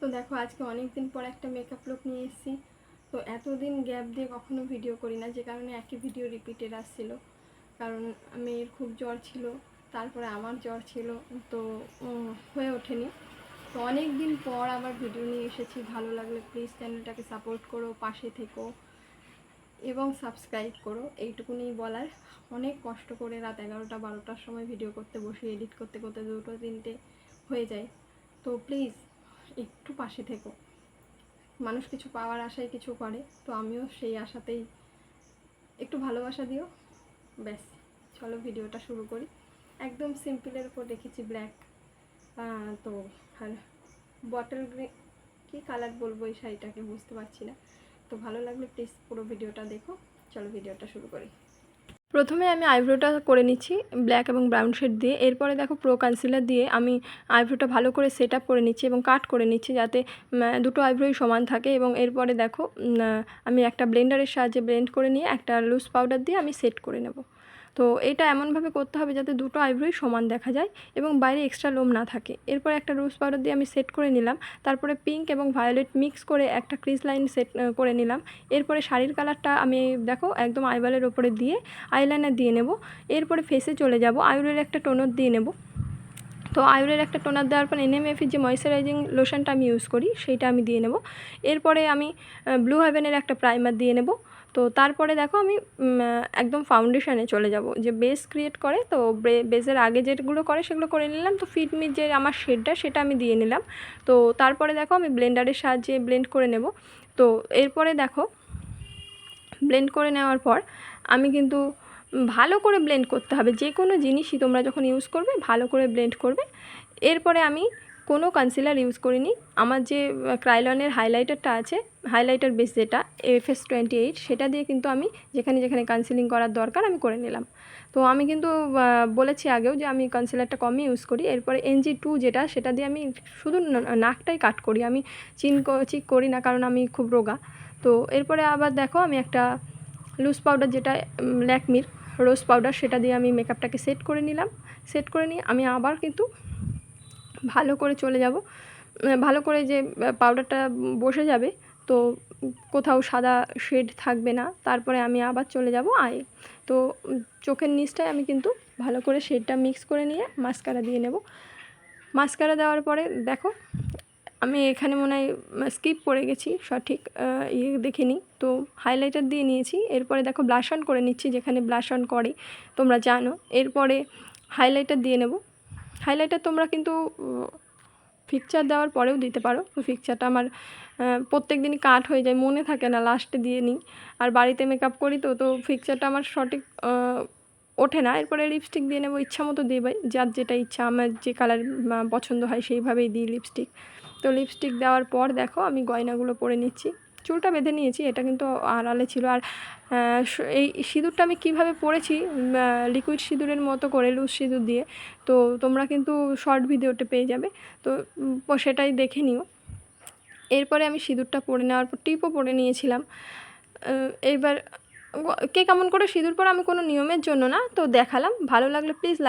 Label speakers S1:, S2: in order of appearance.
S1: তো দেখো আজকে অনেক দিন পর একটা মেকআপ লুক নিয়ে এসেছি। তো এতদিন গ্যাপ দিয়ে কখনো ভিডিও করি না, যে কারণে একই ভিডিও রিপিটেড আসছিল। কারণ মেয়ের খুব জ্বর ছিল, তারপরে আমার জ্বর ছিল, তো হয়ে ওঠেনি। তো অনেক দিন পর আবার ভিডিও নিয়ে এসেছি, ভালো লাগলে প্লিজ চ্যানেলটাকে সাপোর্ট করো, পাশে থেকো এবং সাবস্ক্রাইব করো, এইটুকুনি বলার। অনেক কষ্ট করে রাত এগারোটা বারোটার সময় ভিডিও করতে বসি এডিট করতে করতে দুটো তিনটে হয়ে যায়। তো প্লিজ একটু পাশে থেকো। মানুষ কিছু পাওয়ার আশায় কিছু করে, তো আমিও সেই আশাতেই একটু ভালোবাসা দিও। ব্যাস, চলো ভিডিওটা শুরু করি। একদম সিম্পলের উপর দেখেছি ব্ল্যাক তো আর বটল গ্রিন কী কালার বলব এই শাড়িটাকে বুঝতে পারছি না। তো ভালো লাগলে প্লিজ পুরো ভিডিওটা দেখো। চলো ভিডিওটা শুরু করি। প্রথমে আমি আইব্রোটা করে নিচ্ছি ব্ল্যাক এবং ব্রাউন শেড দিয়ে। এরপরে দেখো প্রো কনসিলার দিয়ে আমি আইব্রোটা ভালো করে সেট আপ করে নিচ্ছি এবং কাট করে নিচ্ছি যাতে দুটো আইব্রোই সমান থাকে এবং এরপরে দেখো আমি একটা ব্লেন্ডারের সাহায্যে ব্লেন্ড করে নিয়ে একটা লুজ পাউডার দিয়ে আমি সেট করে নেব। তো এটা এমনভাবে করতে হবে যাতে দুটো আইব্রোই সমান দেখা যায় এবং বাইরে এক্সট্রা লোম না থাকে। এরপর একটা রোজ পাউডার দিয়ে আমি সেট করে নিলাম, তারপরে পিঙ্ক এবং ভায়োলেট মিক্স করে একটা ক্রিজ লাইন সেট করে নিলাম। এরপরে শাড়ির কালারটা আমি দেখো একদম আইবালের ওপরে দিয়ে আইলাইনার দিয়ে নেব। এরপরে ফেসে চলে যাব আয়ুরের একটা টোনার দিয়ে নেব। তো আয়ুরের একটা টোনার দেওয়ার পর এনএমএফের যে ময়শ্চারাইজিং লোশনটা আমি ইউজ করি, সেইটা আমি দিয়ে নেব। এরপরে আমি ব্লু হেভেনের একটা প্রাইমার দিয়ে নেব। তো তারপরে দেখো আমি একদম ফাউন্ডেশনে চলে যাব। যে বেস ক্রিয়েট করে, তো বেসের আগে যেগুলো করে সেগুলো করে নিলাম। তো ফিটমির যে আমার শেডটা সেটা আমি দিয়ে নিলাম। তো তারপরে দেখো আমি ব্লেন্ডারের সাহায্যে ব্লেন্ড করে নেব। তো এরপরে দেখো ব্লেন্ড করে নেওয়ার পর আমি কিন্তু ভালো করে ব্লেন্ড করতে হবে। যে কোনো জিনিসই তোমরা যখন ইউজ করবে, ভালো করে ব্লেন্ড করবে। এরপরে আমি কোনো কনসিলার ইউজ করিনি। আমার যে ক্রাইলনের হাইলাইটারটা আছে হাইলাইটার বেস যেটা এফএস টোয়েন্টি এইট সেটা দিয়ে কিন্তু আমি যেখানে যেখানে কনসিলিং করার দরকার আমি করে নিলাম। তো আমি কিন্তু বলেছি আগেও যে আমি কনসিলারটা কমই ইউজ করি। এরপরে এনজি টু যেটা, সেটা দিয়ে আমি শুধু নাকটাই কাট করি। আমি চিন চিক করি না, কারণ আমি খুব রোগা। তো এরপরে আবার দেখো, আমি একটা লুজ পাউডার যেটা ল্যাকমির রোজ পাউডার সেটা দিয়ে আমি মেকআপটাকে সেট করে নিলাম। সেট করে নিয়ে আমি আবার কিন্তু ভালো করে চলে যাব। ভালো করে যে পাউডারটা বসে যাবে, তো কোথাও সাদা শেড থাকবে না। তারপরে আমি আবার চলে যাব আয়ে। তো চোখের নিচটায় আমি কিন্তু ভালো করে শেডটা মিক্স করে নিয়ে মাস্কারা দিয়ে নেব। মাস্কারা দেওয়ার পরে দেখো, আমি এখানে মনে হয় স্কিপ করে গেছি, সঠিক ইয়ে দেখিনি তো হাইলাইটার দিয়ে নিয়েছি, এরপরে দেখো ব্লাশ অন করে নিচ্ছি, যেখানে ব্লাশ অন করে, তোমরা জানো। এরপরে হাইলাইটার দিয়ে নেব। হাইলাইটার তোমরা কিন্তু পিকচার দেওয়ার পরেও দিতে পারো। তো পিকচারটা আমার প্রত্যেক দিনই কাট হয়ে যায়, মনে থাকে না লাস্টে দিয়ে নিই। আর বাড়িতে মেকআপ করি তো তো পিকচারটা আমার সঠিক ওঠে না। এরপরে লিপস্টিক দিয়ে নেব, ইচ্ছা মতো দেবে যার যেটা ইচ্ছা, আমার যে কালার পছন্দ হয় সেইভাবেই দিই লিপস্টিক তো লিপস্টিক দেওয়ার পর দেখো, আমি গয়নাগুলো পরে নিচ্ছি। চুলটা বেঁধে নিয়েছি, এটা কিন্তু আড়ালে ছিল। আর এই সিঁদুরটা আমি কীভাবে পরেছি লিকুইড সিঁদুরের মতো করে লুজ সিঁদুর দিয়ে, তো তোমরা কিন্তু শর্ট ভিডিওতে পেয়ে যাবে। তো সেটাই দেখে নিও। এরপরে আমি সিঁদুরটা পরে নেওয়ার পর টিপও পরে নিয়েছিলাম। এইবার কে কেমন করে সিঁদুর পরে আমি কোনো নিয়মের জন্য না, তো দেখালাম। ভালো লাগলে প্লিজ লাইক